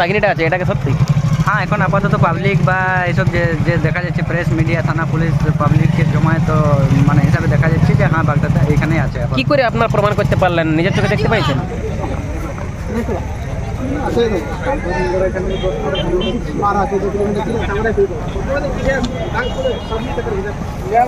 বাঘিনীটা আছে এটাকে সত্যি। হ্যাঁ এখন আপাতত পাবলিক বা এসব যে যে দেখা যাচ্ছে প্রেস মিডিয়া থানা পুলিশ পাবলিককে জমায় তো মানে হিসাবে দেখা যাচ্ছে যে হ্যাঁ বাগদাদা এখানেই আছে কি করে আপনার প্রমাণ করতে পারলেন? নিজের চোখে দেখতে পাইছেন?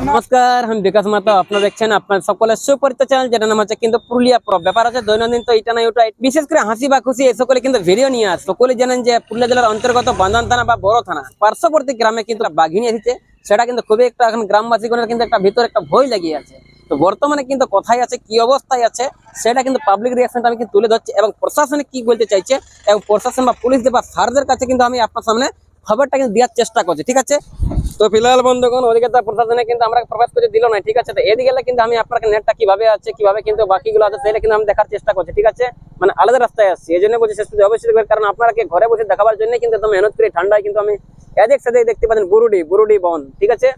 নমস্কার, আমি বিকাশ মাতা। আপনারা দেখছেন আপনার সকলের সুপরিচিত চ্যানেল যেটা নাম হচ্ছে কিন্তু পুরুলিয়া প্রো ব্যাপার আছে দৈনন্দিন তো এটা না ওটা বিশেষ করে হাসি বা খুশি এই সকলে কিন্তু ভিডিও নিয়ে আসে। সকলে জানেন যে পুরুলিয়া জেলার অন্তর্গত বান্ধান থানা বা বড় থানা। পার্শ্ববর্তী গ্রামে কিন্তু বাঘিনী এসেছে। সেটা কিন্তু খুবই একটা এখন গ্রামবাসীগণের কিন্তু একটা ভিতরে একটা ভয় লাগিয়ে আছে। তো বর্তমানে কিন্তু কোথায় আছে, কি অবস্থায় আছে, সেটা কিন্তু পাবলিক রিয়াকশনটা আমি কিন্তু তুলে ধরছি এবং প্রশাসনে কি বলতে চাইছে এবং প্রশাসন বা পুলিশ বা সারদের কাছে কিন্তু আমি আপনার সামনে খবরটা কিন্তু দেওয়ার চেষ্টা করছি, ঠিক আছে? তো ফিলহাল বন্ধুগণ ওদিকে তো প্রশাসনে কিন্তু আমরা প্রবেশ করে দিল না, ঠিক আছে? তো এদিকে কিন্তু আমি আপনাকে নেটটা কীভাবে আছে, কীভাবে কিন্তু বাকিগুলো আছে, সেটা কিন্তু আমি দেখার চেষ্টা করছি, ঠিক আছে? মানে আলাদা রাস্তায় আসছি এই জন্য বলছি শেষ পর্যন্ত অবশ্যই দেখবেন, কারণ আপনাকে ঘরে বসে দেখাবার জন্য কিন্তু একদম মেহনত করে ঠান্ডায় কিন্তু আমি এদিক সাথে দেখতে পাচ্ছেন বুরুডি বুরুডি বন, ঠিক আছে?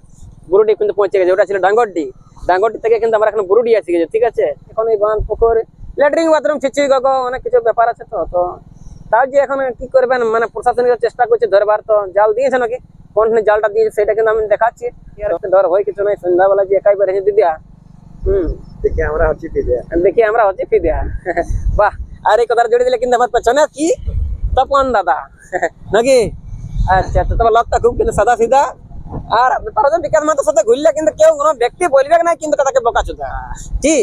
বুরুডি কিন্তু পৌঁছে গেছে, ওটা ছিল ডাঙ্গরডি। ডাঙ্গরডি থেকে কিন্তু আমরা এখন বুরুডি আসি গেছে ঠিক আছে? এখন এই বাঁধ পুকুর ল্যাট্রিন বাথরুম ছিচি গগ অনেক কিছু ব্যাপার আছে তো তো তাও যে এখন কি করবেন মানে প্রশাসনিক চেষ্টা করছে ধরবার তো জাল দিয়েছে নাকি? কোন জালটা দিয়েছে সেটা কিন্তু আমি দেখাচ্ছি। ডর হয় কিছু নাই সন্ধ্যাবেলা যে একাই বেড়েছে দিদিয়া। হুম। দেখি আমরা হচ্ছি ফিরে দেখি আমরা হচ্ছে ফিদিয়া বাহ আর এই কথাটা জড়িয়ে দিলে কিন্তু আমার পেছনে কি? তপন দাদা। নাকি? আচ্ছা আচ্ছা তোমার লতটা খুব কিন্তু সাদা সিধা আর ব্যাপার হচ্ছে বিকাশ মাতার সাথে ঘুরলে কিন্তু কেউ কোনো ব্যক্তি বলবে না কিন্তু তাকে বোকা চোদা কি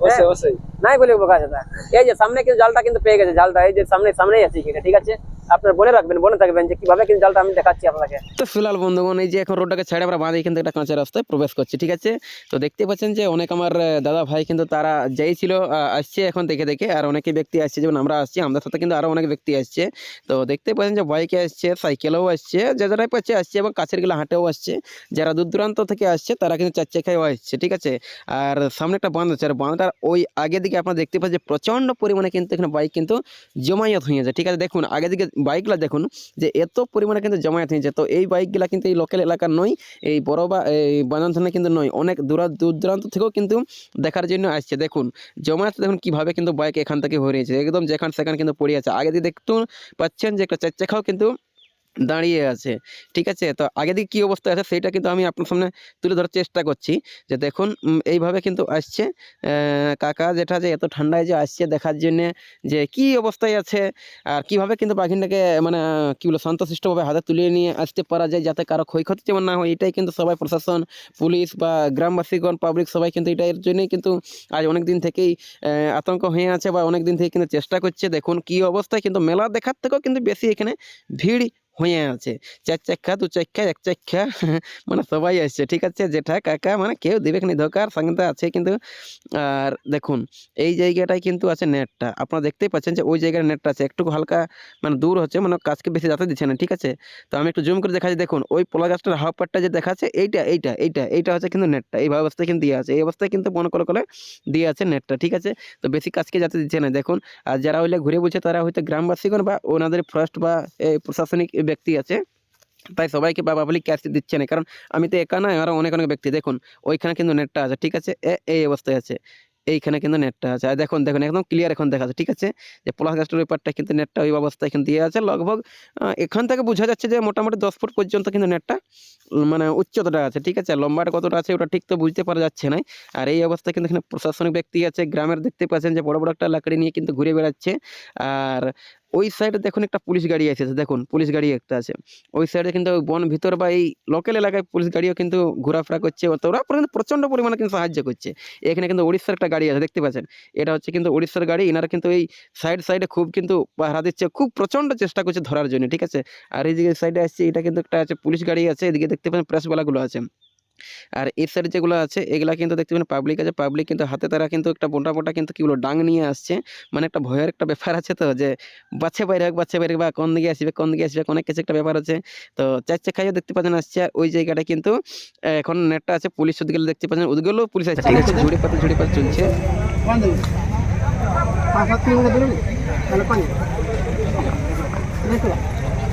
অবশ্যই অবশ্যই। নাই বলে বোকা চোদা এই যে সামনে কিন্তু জালটা কিন্তু পেয়ে গেছে জালটা এই যে সামনে সামনেই আছে এখানে, ঠিক আছে? আপনার বলে রাখবেন, বলে থাকবেন যে কীভাবে কিন্তু জালটা আমি দেখাচ্ছি আপনাকে তো ফিলহাল বন্ধুগণ, এই যে এখন রোডটাকে ছেড়ে আমরা বাঁধে কিন্তু একটা কাঁচা রাস্তায় প্রবেশ করছি, ঠিক আছে? তো দেখতে পাচ্ছেন যে অনেক আমার দাদা ভাই কিন্তু তারা যেই ছিল আসছে এখন দেখে দেখে, আর অনেকে ব্যক্তি আসছে, যেমন আমরা আসছি, আমাদের সাথে কিন্তু আরও অনেক ব্যক্তি আসছে। তো দেখতে পাচ্ছেন যে বাইকে আসছে, সাইকেলেও আসছে, যে যারাই পাচ্ছে আসছে এবং কাছেরগুলো হাঁটেও আসছে। যারা দূর দূরান্ত থেকে আসছে, তারা কিন্তু চার চাকায়ও আসছে, ঠিক আছে? আর সামনে একটা বাঁধ আছে, আর বাঁধটার ওই আগে দিকে আপনারা দেখতে পাচ্ছেন প্রচণ্ড পরিমাণে কিন্তু এখানে বাইক কিন্তু জমায়েত হয়ে যায় ঠিক আছে? দেখুন, আগে দিকে বাইকগুলো দেখুন, যে এত পরিমাণে কিন্তু জমায়েত হয়েছে। তো এই বাইকগুলা কিন্তু এই লোকাল এলাকার নয়, এই বড় বা, এই থানা কিন্তু নয়, অনেক দূর দূর দূরান্ত থেকেও কিন্তু দেখার জন্য আসছে। দেখুন, জমায়েত দেখুন কীভাবে কিন্তু বাইক এখান থেকে হরিয়েছে একদম যেখান সেখান কিন্তু পড়ে আছে। আগে দিয়ে দেখতে পাচ্ছেন যে একটা চার চাকাও কিন্তু দাঁড়িয়ে আছে, ঠিক আছে? তো আগে দিকে কী অবস্থা আছে সেটা কিন্তু আমি আপনার সামনে তুলে ধরার চেষ্টা করছি যে দেখুন এইভাবে কিন্তু আসছে। কাকা যেটা যে এত ঠান্ডায় যে আসছে দেখার জন্যে যে কি অবস্থায় আছে আর কীভাবে কিন্তু পাখিটাকে মানে কি বলে, শান্তশিষ্টভাবে হাতে তুলে নিয়ে আসতে পারা যায় যাতে কারও ক্ষয়ক্ষতি যেমন না হয়, এটাই কিন্তু সবাই, প্রশাসন, পুলিশ বা গ্রামবাসীগণ পাবলিক সবাই কিন্তু এটার জন্যই কিন্তু আজ অনেক দিন থেকেই আতঙ্ক হয়ে আছে বা অনেক দিন থেকে কিন্তু চেষ্টা করছে। দেখুন কি অবস্থায়, কিন্তু মেলা দেখার থেকেও কিন্তু বেশি এখানে ভিড় হয়ে আছে। চার চাক্কা, দু চাক্কা, এক চাক্কা মানে সবাই আসছে। ঠিক আছে, জেঠা, কাকা মানে কেউ দেবে এখানে ধোকার সঙ্গে আছে কিন্তু, আর দেখুন, এই জায়গাটায় কিন্তু আছে নেটটা। আপনারা দেখতেই পাচ্ছেন যে ওই জায়গায় নেটটা আছে। একটু হালকা মানে দূর হচ্ছে মানে কাজকে বেশি যাতে দিচ্ছে না, ঠিক আছে? তো আমি একটু জুম করে দেখাচ্ছি, দেখুন, ওই পোলা গাছটার হাফ পাটটা যে দেখাচ্ছে এইটা এইটা এইটা এইটা হচ্ছে কিন্তু নেটটা। এই অবস্থায় কিন্তু দিয়ে আছে। এই অবস্থায় কিন্তু মনে করে করে, দিয়ে আছে নেটটা, ঠিক আছে? তো বেশি কাজকে যাতে দিচ্ছে না। দেখুন, আর যারা হইলে ঘুরে বলছে তারা হয়তো গ্রামবাসীগণ বা ওনাদের ফরেস্ট বা, এই প্রশাসনিক ব্যক্তি আছে, তাই সবাইকে বা পাবলিক ক্যাশ দিচ্ছে না। কারণ আমি তো একা নয় আরও অনেক অনেক ব্যক্তি। দেখুন, ওইখানে কিন্তু নেটটা আছে, ঠিক আছে? এই অবস্থায় আছে। এইখানে কিন্তু নেটটা আছে। আর দেখুন দেখুন, একদম ক্লিয়ার এখন দেখা যাচ্ছে ঠিক আছে? যে পলাশ গাছটার ব্যাপারটা কিন্তু নেটটা ওই অবস্থায় এখানে দিয়ে আছে। লগভগ এখান থেকে বোঝা যাচ্ছে যে মোটামুটি দশ ফুট পর্যন্ত কিন্তু নেটটা মানে উচ্চতাটা আছে, ঠিক আছে? লম্বাটা কতটা আছে, ওটা ঠিক তো বুঝতে পারা যাচ্ছে না। আর এই অবস্থায় কিন্তু এখানে প্রশাসনিক ব্যক্তি আছে, গ্রামের দেখতে পাচ্ছেন যে বড় বড় একটা লাকড়ি নিয়ে কিন্তু ঘুরে বেড়াচ্ছে। আর ওই সাইডে দেখুন একটা পুলিশ গাড়ি আছে দেখুন, পুলিশ গাড়ি একটা আছে। ওই সাইডে কিন্তু বন ভিতর বা এই লোকাল এলাকায় পুলিশ গাড়িও কিন্তু ঘোরাফেরা করছে ওরা কিন্তু প্রচণ্ড পরিমাণে কিন্তু সাহায্য করছে। এখানে কিন্তু উড়িষ্যার একটা গাড়ি আছে, দেখতে পাচ্ছেন? এটা হচ্ছে কিন্তু উড়িষ্যার গাড়ি, এনারা কিন্তু এই সাইড সাইডে খুব কিন্তু পাহারা দিচ্ছে, খুব প্রচণ্ড চেষ্টা করছে ধরার জন্য, ঠিক আছে? আর এই যে সাইডে আসছে, এটা কিন্তু একটা আছে পুলিশ গাড়ি আছে, এদিকে দেখতে পাচ্ছেন প্রেসওয়ালাগুলো আছে। আর এই সাইড যেগুলো আছে এগুলা কিন্তু দেখতে পাবেন পাবলিক আছে। পাবলিক কিন্তু হাতে তারা কিন্তু একটা মোটা মোটা কিন্তু কি বলব ডাং নিয়ে আসছে। মানে একটা ভয়ের একটা ব্যাপার আছে তো যে বাচ্চা বাইরে হোক বাচ্চা বাইরে বা কোন দিকে আসবে কোন দিকে আসবে অনেক কিছু একটা ব্যাপার আছে। তো চার চাকাইও দেখতে পাচ্ছেন আসছে। আর ওই জায়গাটা কিন্তু আহ, এখন নেটটা আছে পুলিশ ওদিকে দেখতে পাচ্ছেন। ওদিকেও পুলিশ আছে। ঝুড়ি পাতে ঝুড়ি পাতে চলছে। পাঁচ সাত কিলোমিটার দূরে তাহলে পানি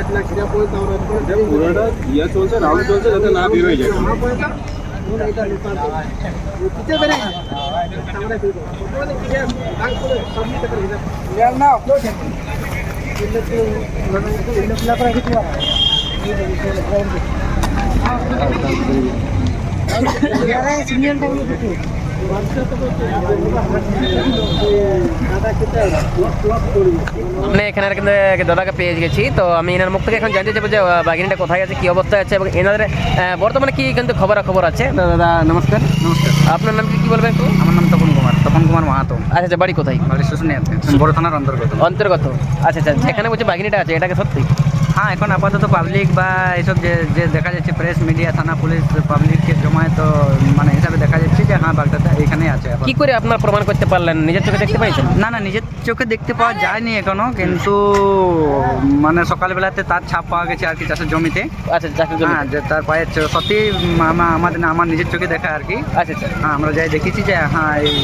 তো মারা আছে দু কিলোমিটার ছিল ফোন আউট দিয়ে দেন মনে হয় এক লাখ সেটা পয়সা আমরা করে পুরোটা ইয়ে চলছে রাউন্ড চলছে যাতে না বের হয়ে যায় আমার পয়সা ওরা এটা লুকান কিতে বেরে আমরা কি করব ওদের কি ব্যাংক করে সাবমিট করে দিলাম ইয়ার আমরা এখানে কিন্তু দাদাকে পেয়ে গেছি। তো আমি এনার মুখ থেকে এখন জানতে চাইব যে বাগিনীটা কোথায় আছে কী অবস্থায় আছে এবং এনাদের বর্তমানে কি কিন্তু খবরাখবর আছে? দাদা নমস্কার। নমস্কার। আপনার নাম কি বলবেন তো আমার নাম তপন কুমার তপন কুমার মাহাতো। আচ্ছা আচ্ছা বাড়ি কোথায়? বাড়ি শুশুনিয়াতে বড় থানার অন্তর্গত। অন্তর্গত। আচ্ছা আচ্ছা, আচ্ছা এখানে বলছে বাগিনীটা আছে এটাকে সত্যি? হ্যাঁ এখন আপাতত পাবলিক বা এইসব যে যে দেখা যাচ্ছে প্রেস মিডিয়া থানা পুলিশ পাবলিককে জমায় তো মানে হিসাবে দেখা যাচ্ছে যে হ্যাঁ বাগদাটা এখানেই আছে এখন। কি করে আপনার প্রমাণ করতে পারলেন? নিজের চোখে দেখতে পাইছেন? না না নিজের চোখে দেখতে পাওয়া যায়নি এখনও কিন্তু মানে সকালবেলাতে তার ছাপ পাওয়া গেছে আর কি চাষের জমিতে। আচ্ছা চাকরির জন্য হ্যাঁ যে তার পায়ের সত্যি আমা- আমাদের আমার নিজের চোখে দেখা আর কি। আচ্ছা আচ্ছা। হ্যাঁ আমরা যাই দেখেছি যে হ্যাঁ এই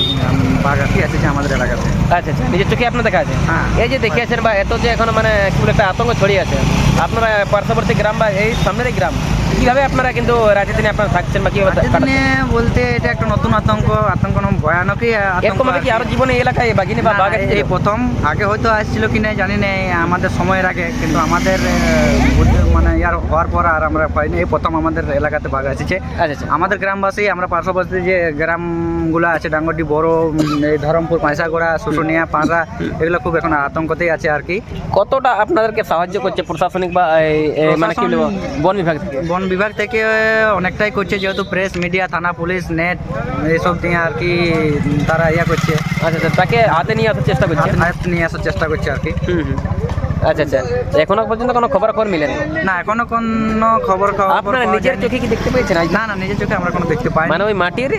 বাঘ আর কি আছে যে আমাদের এলাকাতে। আচ্ছা আচ্ছা। নিজের চোখে আপনার দেখা আছে? হ্যাঁ। এই যে দেখে আছেন বা এত যে এখন মানে একটা আতঙ্ক ছড়িয়ে আছে। আপনারা পার্শ্ববর্তী গ্রাম বা এই সামনের গ্রাম? কীভাবে আপনারা কিন্তু রাজ্যে দিনে আপনারা থাকছেন বা কীভাবে? বলতে এটা একটা নতুন আতঙ্ক আতঙ্ক নয়, ভয়ানকই আতঙ্ক এরকম কি? আর জীবনে এই এলাকায় বাঘিনী বা না, বাঘ না, এই প্রথম আগে হয়তো আসছিল কি না জানি না আমাদের সময়ের আগে কিন্তু আমাদের মানে ইয়ার হওয়ার পর আর আমরা পাইনি। এই প্রথম আমাদের এলাকাতে বাঘ এসেছে। আচ্ছা আচ্ছা। আমাদের গ্রামবাসী আমরা পার্শ্ববর্তী যে গ্রামগুলো আছে ডাঙ্গরডি বড় এই ধরমপুর পাঁচাগোড়া শুশুনিয়া পাঁড়া এগুলো খুব এখন আতঙ্কতেই আছে আর কি। কতটা আপনাদেরকে সাহায্য করছে প্রশাসনিক বা মানে কি বলব বন বিভাগ থেকে? বন বিভাগ থেকে অনেকটাই করছে যেহেতু প্রেস মিডিয়া থানা পুলিশ নেট এইসব দিয়ে আর কি তারা ইয়া করছে। আচ্ছা আচ্ছা তাকে হাতে নিয়ে আসার চেষ্টা করছে? হাতে নিয়ে আসার চেষ্টা করছে আর কি। হুম হুম। আচ্ছা আচ্ছা। এখনও পর্যন্ত কোনো খবর খবর মিলেনি? না এখনও কোনো খবর খবর আপনারা নিজের চোখে কি দেখতে পেয়েছেন না না নিজের চোখে আমরা কোনো দেখতে পাই মানে ওই মাটির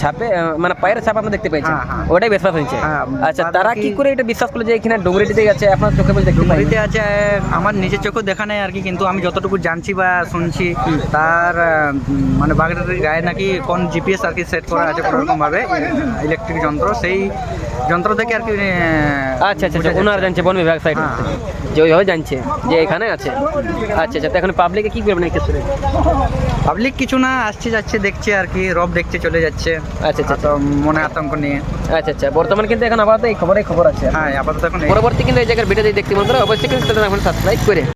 ছাপে মানে পায়ের ছাপ আপনারা দেখতে পেয়েছেন? হ্যাঁ, হ্যাঁ। ওটাই বিশ্বাস হয়েছে? হ্যাঁ, আচ্ছা তারা কি করে এটা বিশ্বাস করল যে এখানে ডুংরিটিতে গেছে আপনার চোখে বলে দেখতে পাই আছে আমার নিজের চোখে দেখা নেই আর কি কিন্তু আমি যতটুকু জানছি বা শুনছি তার মানে বাগড়াটির গায়ে নাকি কোন জিপিএস আর কি সেট করা আছে কোনো রকম ভাবে ইলেকট্রিক যন্ত্র সেই যন্ত্র থেকে আর কি আচ্ছা আচ্ছা আচ্ছা ওনার জানছে বন বিভাগ সাইড হ্যাঁ। যে ওইভাবে জানছে যে এখানে আছে। আচ্ছা আচ্ছা তো এখন পাবলিকে কি করবেন এই ক্ষেত্রে? পাবলিক কিছু না আসছে যাচ্ছে দেখছে আর কি রব দেখছে চলে যাচ্ছে। আচ্ছা আচ্ছা তো মনে আতঙ্ক নিয়ে। আচ্ছা আচ্ছা বর্তমানে কিন্তু এখন আপাতত এই খবরে খবর আছে। হ্যাঁ আপাতত এখন পরবর্তী কিন্তু এই জায়গার ভিডিও যদি দেখতে মন করে অবশ্যই কিন্তু সাবস্ক্রাইব করে।